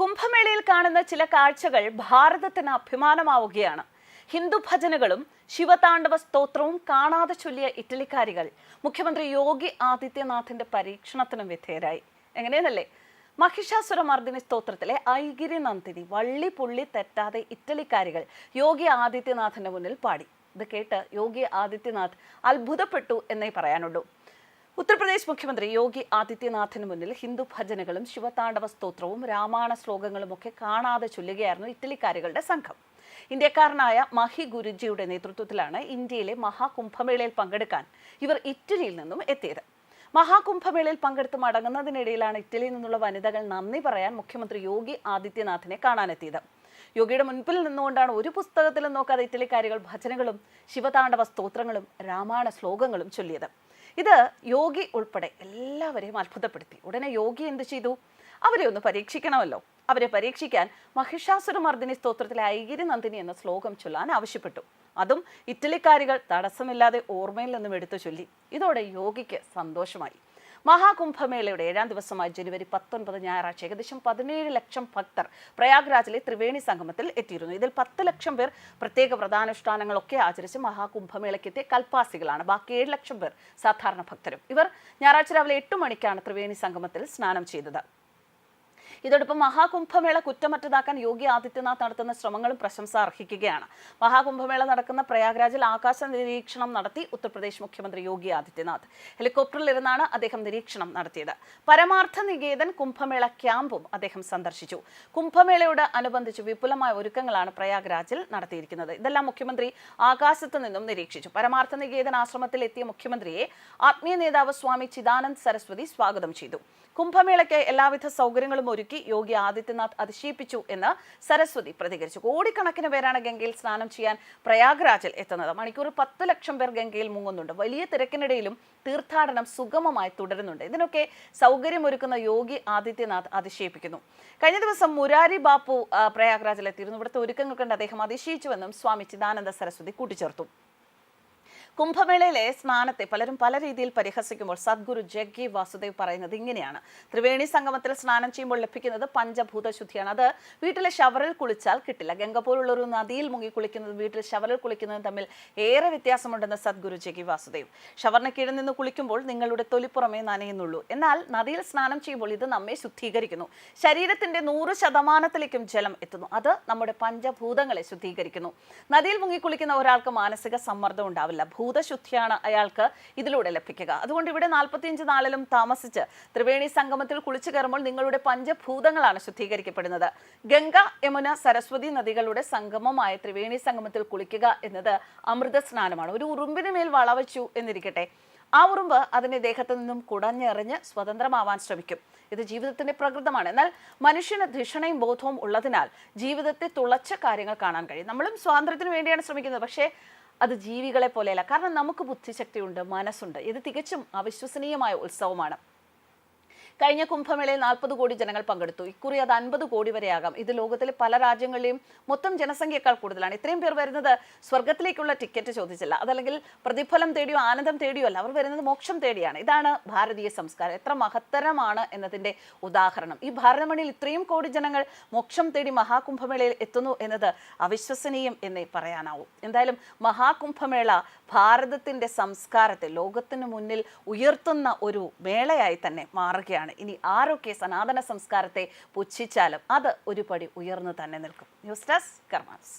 കുംഭമേളയിൽ കാണുന്ന ചില കാഴ്ചകൾ ഭാരതത്തിന് അഭിമാനമാവുകയാണ്. ഹിന്ദു ഭജനകളും ശിവതാണ്ഡവ സ്തോത്രവും കാണാതെ ചൊല്ലിയ ഇറ്റലിക്കാരികൾ മുഖ്യമന്ത്രി യോഗി ആദിത്യനാഥിന്റെ പരീക്ഷണത്തിനും വിധേയരായി. എങ്ങനെയെന്നല്ലേ? മഹിഷാസുരമർദ്ദിനി സ്തോത്രത്തിലെ ഐഗിരി നന്ദിനി വള്ളി പുള്ളി തെറ്റാതെ ഇറ്റലിക്കാരികൾ യോഗി ആദിത്യനാഥിന്റെ മുന്നിൽ പാടി. ഇത് കേട്ട് യോഗി ആദിത്യനാഥ് അത്ഭുതപ്പെട്ടു എന്നേ പറയാനുള്ളൂ. ഉത്തർപ്രദേശ് മുഖ്യമന്ത്രി യോഗി ആദിത്യനാഥിന് മുന്നിൽ ഹിന്ദു ഭജനകളും ശിവതാണ്ഡവ സ്തോത്രവും രാമായണ ശ്ലോകങ്ങളും ഒക്കെ കാണാതെ ചൊല്ലുകയായിരുന്നു ഇറ്റലിക്കാരികളുടെ സംഘം. ഇന്ത്യക്കാരനായ മഹി ഗുരുജിയുടെ നേതൃത്വത്തിലാണ് ഇന്ത്യയിലെ മഹാകുംഭമേളയിൽ പങ്കെടുക്കാൻ ഇവർ ഇറ്റലിയിൽ നിന്നും എത്തിയത്. മഹാകുംഭമേളയിൽ പങ്കെടുത്ത് മടങ്ങുന്നതിനിടയിലാണ് ഇറ്റലിയിൽ നിന്നുള്ള വനിതകൾ നന്ദി പറയാൻ മുഖ്യമന്ത്രി യോഗി ആദിത്യനാഥിനെ കാണാനെത്തിയത്. യോഗിയുടെ മുൻപിൽ നിന്നുകൊണ്ടാണ് ഒരു പുസ്തകത്തിലും നോക്കാതെ ഇറ്റലിക്കാരികൾ ഭജനകളും ശിവതാണ്ഡവ സ്തോത്രങ്ങളും രാമായണ ശ്ലോകങ്ങളും ചൊല്ലിയത്. ഇത് യോഗി ഉൾപ്പെടെ എല്ലാവരെയും അത്ഭുതപ്പെടുത്തി. ഉടനെ യോഗി എന്ത് ചെയ്തു? അവരെ ഒന്ന് പരീക്ഷിക്കണമല്ലോ. അവരെ പരീക്ഷിക്കാൻ മഹിഷാസുരമർദ്ദിനി സ്തോത്രത്തിലെ ഐഗിരി നന്ദിനി എന്ന ശ്ലോകം ചൊല്ലാൻ ആവശ്യപ്പെട്ടു. അതും ഇറ്റലിക്കാരികൾ തടസ്സമില്ലാതെ ഓർമ്മയിൽ നിന്നും എടുത്തു ചൊല്ലി. ഇതോടെ യോഗിക്ക് സന്തോഷമായി. മഹാകുംഭമേളയുടെ ഏഴാം ദിവസമായ ജനുവരി പത്തൊൻപത് ഞായറാഴ്ച ഏകദേശം പതിനേഴ് ലക്ഷം ഭക്തർ പ്രയാഗ്രാജിലെ ത്രിവേണി സംഗമത്തിൽ എത്തിയിരുന്നു. ഇതിൽ പത്ത് ലക്ഷം പേർ പ്രത്യേക വ്രതാനുഷ്ഠാനങ്ങളൊക്കെ ആചരിച്ച് മഹാകുംഭമേളയ്ക്ക് എത്തിയ കൽപ്പാസികളാണ്. ബാക്കി ഏഴ് ലക്ഷം പേർ സാധാരണ ഭക്തരും. ഇവർ ഞായറാഴ്ച രാവിലെ എട്ട് മണിക്കാണ് ത്രിവേണി സംഗമത്തിൽ സ്നാനം ചെയ്തത്. ഇതോടൊപ്പം മഹാകുംഭമേള കുറ്റമറ്റതാക്കാൻ യോഗി ആദിത്യനാഥ് നടത്തുന്ന ശ്രമങ്ങളും പ്രശംസ അർഹിക്കുകയാണ്. മഹാകുംഭമേള നടക്കുന്ന പ്രയാഗ്രാജിൽ ആകാശ നിരീക്ഷണം നടത്തി ഉത്തർപ്രദേശ് മുഖ്യമന്ത്രി യോഗി ആദിത്യനാഥ്. ഹെലികോപ്റ്ററിൽ ഇരുന്നാണ് അദ്ദേഹം നിരീക്ഷണം നടത്തിയത്. പരമാർത്ഥ നികേതൻ കുംഭമേള ക്യാമ്പും അദ്ദേഹം സന്ദർശിച്ചു. കുംഭമേളയോട് അനുബന്ധിച്ച് വിപുലമായ ഒരുക്കങ്ങളാണ് പ്രയാഗ്രാജിൽ നടത്തിയിരിക്കുന്നത്. ഇതെല്ലാം മുഖ്യമന്ത്രി ആകാശത്ത് നിന്നും നിരീക്ഷിച്ചു. പരമാർത്ഥ നികേതൻ ആശ്രമത്തിൽ എത്തിയ മുഖ്യമന്ത്രിയെ ആത്മീയ നേതാവ് സ്വാമി ചിദാനന്ദ് സരസ്വതി സ്വാഗതം ചെയ്തു. കുംഭമേളയ്ക്ക് എല്ലാവിധ സൗകര്യങ്ങളും ഒരുക്കി യോഗി ആദിത്യനാഥ് അതിശയിപ്പിച്ചു എന്ന് സരസ്വതി പ്രതികരിച്ചു. കോടിക്കണക്കിന് പേരാണ് ഗംഗയിൽ സ്നാനം ചെയ്യാൻ പ്രയാഗ്രാജിൽ എത്തുന്നത്. മണിക്കൂർ പത്ത് ലക്ഷം പേർ ഗംഗയിൽ മുങ്ങുന്നുണ്ട്. വലിയ തിരക്കിനിടയിലും തീർത്ഥാടനം സുഗമമായി തുടരുന്നുണ്ട്. ഇതിനൊക്കെ സൗകര്യമൊരുക്കുന്ന യോഗി ആദിത്യനാഥ് അതിശയിപ്പിക്കുന്നു. കഴിഞ്ഞ ദിവസം മുരാരി ബാപ്പു പ്രയാഗ്രാജിലെത്തിയിരുന്നു. ഇവിടുത്തെ ഒരുക്കങ്ങൾ കണ്ട് അദ്ദേഹം അതിശയിച്ചുവെന്നും സ്വാമി ചിദാനന്ദ സരസ്വതി കൂട്ടിച്ചേർത്തു. കുംഭമേളയിലെ സ്നാനത്തെ പലരും പല രീതിയിൽ പരിഹസിക്കുമ്പോൾ സദ്ഗുരു ജഗ്ഗി വാസുദേവ് പറയുന്നത് ഇങ്ങനെയാണ്. ത്രിവേണി സംഗമത്തിൽ സ്നാനം ചെയ്യുമ്പോൾ ലഭിക്കുന്നത് പഞ്ചഭൂത ശുദ്ധിയാണ് അത് വീട്ടിലെ ഷവറിൽ കുളിച്ചാൽ കിട്ടില്ല. ഗംഗ പോലുള്ള ഒരു നദിയിൽ മുങ്ങി കുളിക്കുന്നതും വീട്ടിൽ ഷവറിൽ കുളിക്കുന്നതും തമ്മിൽ ഏറെ വ്യത്യാസമുണ്ടെന്ന് സദ്ഗുരു ജഗ്ഗി വാസുദേവ്. ഷവറിന് കീഴിൽ നിന്ന് കുളിക്കുമ്പോൾ നിങ്ങളുടെ തൊലിപ്പുറമേ നനയുന്നുള്ളൂ. എന്നാൽ നദിയിൽ സ്നാനം ചെയ്യുമ്പോൾ ഇത് നമ്മെ ശുദ്ധീകരിക്കുന്നു. ശരീരത്തിന്റെ നൂറ് ശതമാനത്തിലേക്കും ജലം എത്തുന്നു. അത് നമ്മുടെ പഞ്ചഭൂതങ്ങളെ ശുദ്ധീകരിക്കുന്നു. നദിയിൽ മുങ്ങി കുളിക്കുന്ന ഒരാൾക്ക് മാനസിക സമ്മർദ്ദം ഉണ്ടാവില്ല. ഭൂതശുദ്ധിയാണ് അയാൾക്ക് ഇതിലൂടെ ലഭിക്കുക. അതുകൊണ്ട് ഇവിടെ നാൽപ്പത്തിയഞ്ച് നാളിലും താമസിച്ച് ത്രിവേണി സംഗമത്തിൽ കുളിച്ചു കയറുമ്പോൾ നിങ്ങളുടെ പഞ്ചഭൂതങ്ങളാണ് ശുദ്ധീകരിക്കപ്പെടുന്നത്. ഗംഗ യമുന സരസ്വതി നദികളുടെ സംഗമമായ ത്രിവേണി സംഗമത്തിൽ കുളിക്കുക എന്നത് അമൃത സ്നാനമാണ് ഒരു ഉറുമ്പിന് മേൽ വളവച്ചു എന്നിരിക്കട്ടെ. ആ ഉറുമ്പ് അതിന്റെ ദേഹത്തു നിന്നും കുടഞ്ഞെറിഞ്ഞ് സ്വതന്ത്രമാവാൻ ശ്രമിക്കും. ഇത് ജീവിതത്തിന്റെ പ്രകൃതമാണ്. എന്നാൽ മനുഷ്യന് ധിഷണയും ബോധവും ഉള്ളതിനാൽ ജീവിതത്തെ തുളച്ച കാര്യങ്ങൾ കാണാൻ കഴിയും. നമ്മളും സ്വാതന്ത്ര്യത്തിന് വേണ്ടിയാണ് ശ്രമിക്കുന്നത്. പക്ഷേ അത് ജീവികളെ പോലെയല്ല. കാരണം നമുക്ക് ബുദ്ധിശക്തിയുണ്ട് മനസ്സുണ്ട്. ഇത് തികച്ചും അവിശ്വസനീയമായ ഉത്സവമാണ്. കഴിഞ്ഞ കുംഭമേളയിൽ നാൽപ്പത് കോടി ജനങ്ങൾ പങ്കെടുത്തു. ഇക്കുറി അത് അൻപത് കോടി വരെയാകാം. ഇത് ലോകത്തിലെ പല രാജ്യങ്ങളിലെയും മൊത്തം ജനസംഖ്യയേക്കാൾ കൂടുതലാണ്. ഇത്രയും പേർ വരുന്നത് സ്വർഗത്തിലേക്കുള്ള ടിക്കറ്റ് ചോദിച്ചില്ല. അതല്ലെങ്കിൽ പ്രതിഫലം തേടിയോ ആനന്ദം തേടിയോ അല്ല. അവർ വരുന്നത് മോക്ഷം തേടിയാണ്. ഇതാണ് ഭാരതീയ സംസ്കാരം. എത്ര മഹത്തരമാണ് എന്നതിന്റെ ഉദാഹരണം. ഈ ഭാരതമണിയിൽ ഇത്രയും കോടി ജനങ്ങൾ മോക്ഷം തേടി മഹാകുംഭമേളയിൽ എത്തുന്നു എന്നത് അവിശ്വസനീയം എന്നേ പറയാനാവൂ. എന്തായാലും മഹാകുംഭമേള ഭാരതത്തിന്റെ സംസ്കാരത്തെ ലോകത്തിന് മുന്നിൽ ഉയർത്തുന്ന ഒരു മേളയായി തന്നെ മാറുകയാണ്. ഇനി ആരൊക്കെ സനാതന സംസ്കാരത്തെ പുച്ഛിച്ചാലും അത് ഒരുപടി ഉയർന്നു തന്നെ നിൽക്കും. News desk karmas